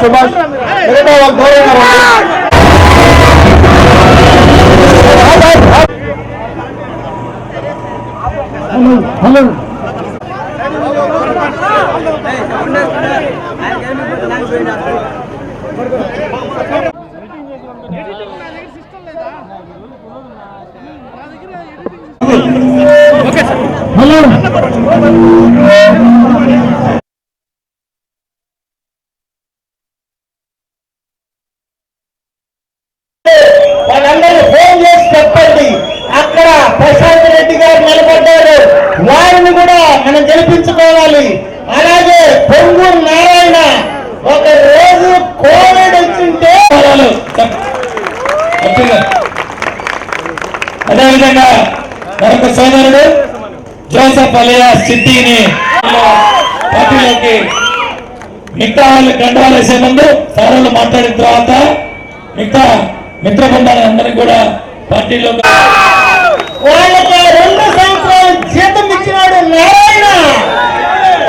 సుభాష్ మిగతా వాళ్ళు దూరంగా హలో హలో వాళ్ళందరూ ఫోన్ చేసి చెప్పండి. అక్కడ ప్రశాంత్ రెడ్డి గారు నిలబడ్డారు. వారిని కూడా మనం గెలిపించుకోవాలి. అలాగే పొంగు నారాయణ ఒక రోజు కోవిడ్ వచ్చింటే అదేవిధంగా మరొక సోదరుడు జోసఫ్ అలియా సిద్ధిని పార్టీలోకి మిగతా వాళ్ళు గంటలు వేసే ముందు సార్లు మాట్లాడిన తర్వాత మిగతా మిత్ర బృందాలు కూడా పార్టీలోకి వాళ్ళకి రెండు సంవత్సరాలు జీతం ఇచ్చినాడు నారాయణ.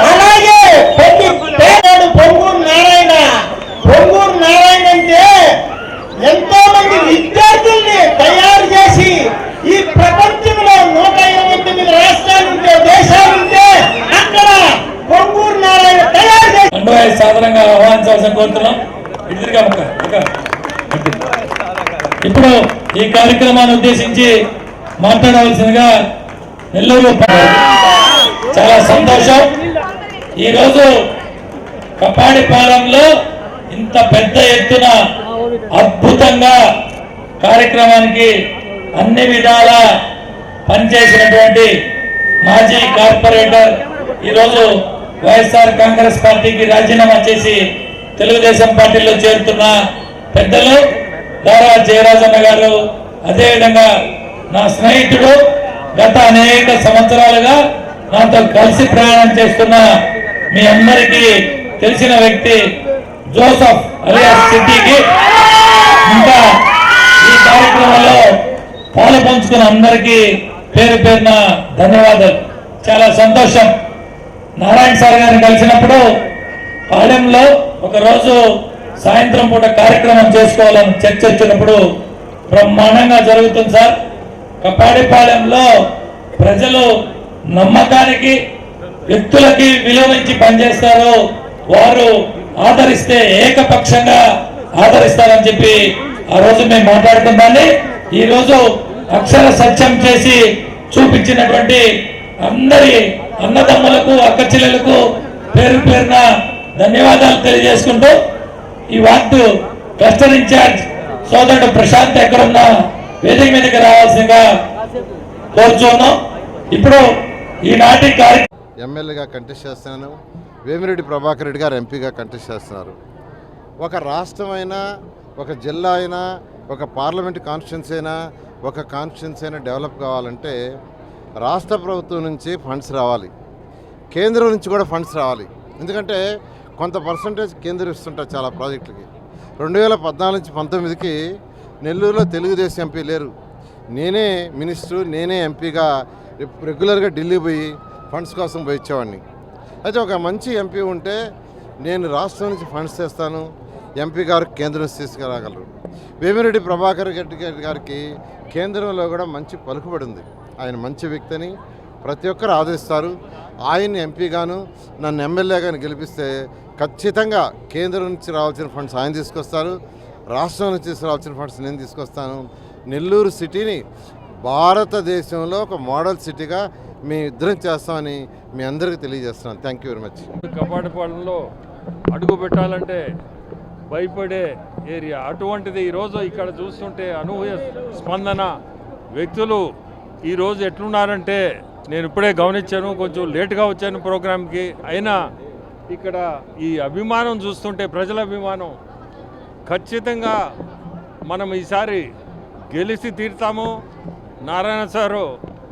అలాగే ప్రతి పేదవాడు పొంగూరు నారాయణ. పొంగూరు నారాయణ అంటే ఎంతో మంది విద్యార్థుల్ని తయారు చేసి ఈ ప్రపంచంలో నూట ఇరవై తొమ్మిది రాష్ట్రాలు ఉంటే దేశాలు ఉంటే అక్కడ పొంగూరు నారాయణ తయారు చేసి సాధారణంగా ఆహ్వానించవలసిన కోరుతున్నాం. ఇప్పుడు ఈ కార్యక్రమాన్ని ఉద్దేశించి మాట్లాడవలసిందిగా నెల్లూరు చాలా సంతోషం. ఈరోజు కపాడిపాలెంలో ఇంత పెద్ద ఎత్తున అద్భుతంగా కార్యక్రమానికి అన్ని విధాల పనిచేసినటువంటి మాజీ కార్పొరేటర్ ఈరోజు వైఎస్ఆర్ కాంగ్రెస్ పార్టీకి రాజీనామా చేసి తెలుగుదేశం పార్టీలో చేరుతున్న పెద్దలు దారా జయరాజన్న గారు అదేవిధంగా నా స్నేహితుడు గత అనేక సంవత్సరాలుగా నాతో కలిసి ప్రయాణం చేస్తున్న మీ అందరికీ తెలిసిన వ్యక్తి జోసఫ్ అలియాస్ సిటీకి ఇంకా ఈ కార్యక్రమంలో పాలు పంచుకున్న అందరికీ పేరు పేరున ధన్యవాదాలు. చాలా సంతోషం. నారాయణ సార్ గారిని కలిసినప్పుడు పాలెంలో ఒకరోజు సాయంత్రం పూట కార్యక్రమం చేసుకోవాలని చర్చ వచ్చినప్పుడు బ్రహ్మాండంగా జరుగుతుంది సార్. కపాడిపాలెంలో ప్రజలు నమ్మకానికి వ్యక్తులకి విలువించి పనిచేస్తారు. వారు ఆదరిస్తే ఏకపక్షంగా ఆదరిస్తారని చెప్పి ఆ రోజు మేము మాట్లాడుకుందాన్ని ఈ రోజు అక్షర సత్యం చేసి చూపించినటువంటి అందరి అన్నదమ్ములకు అక్కచెల్లెలకు పేరు పేరున ధన్యవాదాలు తెలియజేసుకుంటూ ఈ వార్డు క్లస్టర్ ఇన్ఛార్జ్ సోదరుడు ప్రశాంత్ ఎక్కడున్నా వేదిక మీదకి రావాల్సిందిగా కోరుచున్నాం. ఇప్పుడు ఈనాటి ఎమ్మెల్యేగా కంటెస్ట్ చేస్తున్నాను. వేమిరెడ్డి ప్రభాకర్ రెడ్డి గారు ఎంపీగా కంటెస్ట్ చేస్తున్నారు. ఒక రాష్ట్రం అయినా ఒక జిల్లా అయినా ఒక పార్లమెంట్ కాన్స్టిట్యున్సీ అయినా ఒక కాన్స్టిట్యున్సీ అయినా డెవలప్ కావాలంటే రాష్ట్ర ప్రభుత్వం నుంచి ఫండ్స్ రావాలి. కేంద్రం నుంచి కూడా ఫండ్స్ రావాలి. ఎందుకంటే కొంత పర్సంటేజ్ కేంద్రం చాలా ప్రాజెక్టులకి. రెండు వేల పద్నాలుగు నుంచి పంతొమ్మిదికి నెల్లూరులో తెలుగుదేశం ఎంపీ లేరు. నేనే మినిస్టర్ నేనే ఎంపీగా రెగ్యులర్గా ఢిల్లీ పోయి ఫండ్స్ కోసం పోయి ఇచ్చేవాడిని అయితే ఒక మంచి ఎంపీ ఉంటే నేను రాష్ట్రం నుంచి ఫండ్స్ తెస్తాను ఎంపీ గారు కేంద్రం తీసుకురాగలరు. వేమిరెడ్డి ప్రభాకర్ రెడ్డి గారికి కేంద్రంలో కూడా మంచి పలుకుబడి ఉంది. ఆయన మంచి వ్యక్తిని ప్రతి ఒక్కరు ఆదరిస్తారు. ఆయన్ని ఎంపీగాను నన్ను ఎమ్మెల్యేగాను గెలిపిస్తే ఖచ్చితంగా కేంద్రం నుంచి రావాల్సిన ఫండ్స్ ఆయన తీసుకొస్తారు. రాష్ట్రం నుంచి రావాల్సిన ఫండ్స్ నేను తీసుకొస్తాను. నెల్లూరు సిటీని భారతదేశంలో ఒక మోడల్ సిటీగా మేము ఇద్దరం చేస్తామని మీ అందరికీ తెలియజేస్తున్నాను. థ్యాంక్ యూ వెరీ మచ్ కపాటిపాలెంలో అడుగు పెట్టాలంటే భయపడే ఏరియా. అటువంటిది ఈరోజు ఇక్కడ చూస్తుంటే అనూహ్య స్పందన. వ్యక్తులు ఈరోజు ఎట్లున్నారంటే నేను ఇప్పుడే గమనించాను కొంచెం లేట్గా వచ్చాను ప్రోగ్రామ్కి. అయినా ఇక్కడ ఈ అభిమానం చూస్తుంటే ప్రజల అభిమానం ఖచ్చితంగా మనం ఈసారి గెలిచి తీరుతాము. నారాయణ సారు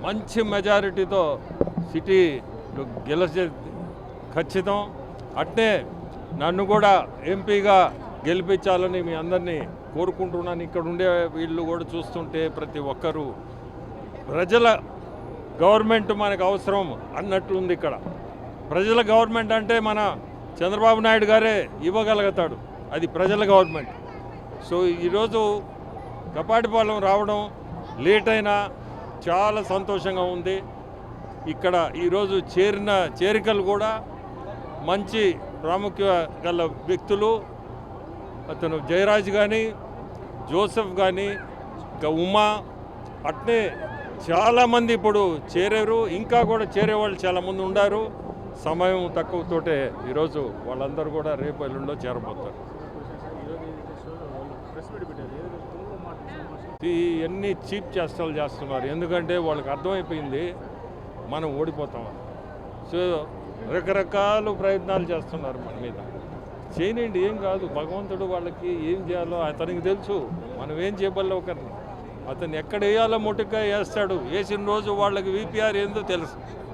మంచి మెజారిటీతో సిటీ గెలిచే ఖచ్చితం. అట్నే నన్ను కూడా ఎంపీగా గెలిపించాలని మీ అందరినీ కోరుకుంటున్నాను. ఇక్కడ ఉండే వీళ్ళు కూడా చూస్తుంటే ప్రతి ఒక్కరూ ప్రజల గవర్నమెంట్ మనకు అవసరం అన్నట్లుంది ఇక్కడ. ప్రజల గవర్నమెంట్ అంటే మన చంద్రబాబు నాయుడు గారే ఇవ్వగలుగుతాడు. అది ప్రజల గవర్నమెంట్. సో ఈరోజు కపాటిపాలెం రావడం లేట్ అయినా చాలా సంతోషంగా ఉంది. ఇక్కడ ఈరోజు చేరిన చేరికలు కూడా మంచి ప్రాముఖ్య గల వ్యక్తులు. అతను జయరాజ్ కానీ జోసెఫ్ కానీ ఇంకా ఉమా అట్నే చాలామంది ఇప్పుడు చేరారు. ఇంకా కూడా చేరే వాళ్ళు చాలామంది ఉన్నారు సమయం తక్కువతోటే ఈరోజు వాళ్ళందరూ కూడా రేపు ఎల్లుండో చేరబోతారు. ఇవన్నీ చీప్ చేష్టలు చేస్తున్నారు. ఎందుకంటే వాళ్ళకి అర్థమైపోయింది మనం ఓడిపోతామని సో రకరకాల ప్రయత్నాలు చేస్తున్నారు మన మీద. చేయనండి ఏం కాదు. భగవంతుడు వాళ్ళకి ఏం చేయాలో అతనికి తెలుసు. మనం ఏం చేయబల్ల ఒకరిని. అతను ఎక్కడ వేయాలో మొట్టుగా వేస్తాడు. వేసిన రోజు వాళ్ళకి విపిఆర్ ఏందో తెలుసు.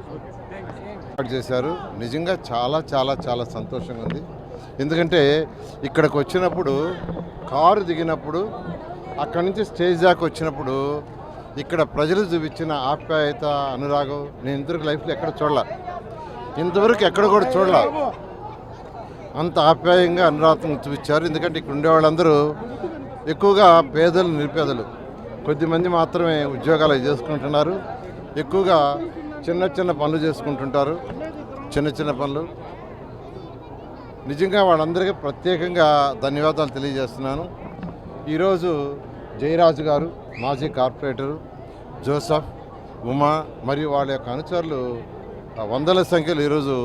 చేశారు. నిజంగా చాలా చాలా చాలా సంతోషంగా ఉంది. ఎందుకంటే ఇక్కడికి వచ్చినప్పుడు కారు దిగినప్పుడు అక్కడి నుంచి స్టేజ్ దాకా వచ్చినప్పుడు ఇక్కడ ప్రజలు చూపించిన ఆప్యాయత అనురాగం నేను ఇంతవరకు లైఫ్లో ఎక్కడ చూడలే. ఇంతవరకు ఎక్కడ కూడా చూడలే. అంత ఆప్యాయంగా అనురాగం చూపించారు. ఎందుకంటే ఇక్కడ ఉండే వాళ్ళందరూ ఎక్కువగా పేదలు నిరుపేదలు. కొద్దిమంది మాత్రమే ఉద్యోగాలు చేసుకుంటున్నారు. ఎక్కువగా చిన్న చిన్న పనులు చేసుకుంటుంటారు. చిన్న చిన్న పనులు. నిజంగా వాళ్ళందరికీ ప్రత్యేకంగా ధన్యవాదాలు తెలియజేస్తున్నాను. ఈరోజు జయరాజు గారు మాజీ కార్పొరేటరు జోసఫ్ ఉమా మరియు వాళ్ళ యొక్క అనుచరులు వందల సంఖ్యలో ఈరోజు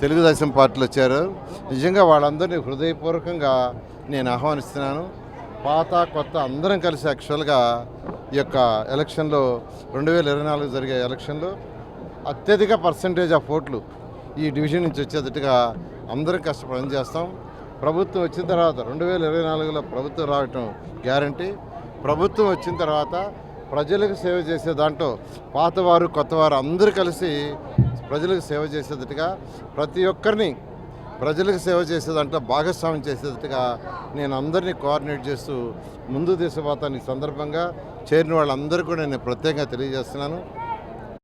తెలుగుదేశం పార్టీలో వచ్చారు. నిజంగా వాళ్ళందరినీ హృదయపూర్వకంగా నేను ఆహ్వానిస్తున్నాను. పాత కొత్త అందరం కలిసి యాక్చువల్గా ఈ యొక్క ఎలక్షన్లో రెండు వేల ఇరవై నాలుగు జరిగే ఎలక్షన్లో అత్యధిక పర్సంటేజ్ ఆఫ్ ఓట్లు ఈ డివిజన్ నుంచి వచ్చేటట్టుగా అందరం కష్టపడి చేస్తాం ప్రభుత్వం వచ్చిన తర్వాత రెండు వేల ఇరవై నాలుగులో ప్రభుత్వం రావటం గ్యారంటీ ప్రభుత్వం వచ్చిన తర్వాత ప్రజలకు సేవ చేసే దాంట్లో పాతవారు కొత్తవారు అందరూ కలిసి ప్రజలకు సేవ చేసేటట్టుగా ప్రతి ఒక్కరిని ప్రజలకు సేవ చేసే దాంట్లో భాగస్వామ్యం చేసేటట్టుగా నేను అందరినీ కోఆర్డినేట్ చేస్తూ ముందు దేశ ఈ సందర్భంగా చేరిన వాళ్ళందరూ కూడా నేను ప్రత్యేకంగా తెలియజేస్తున్నాను.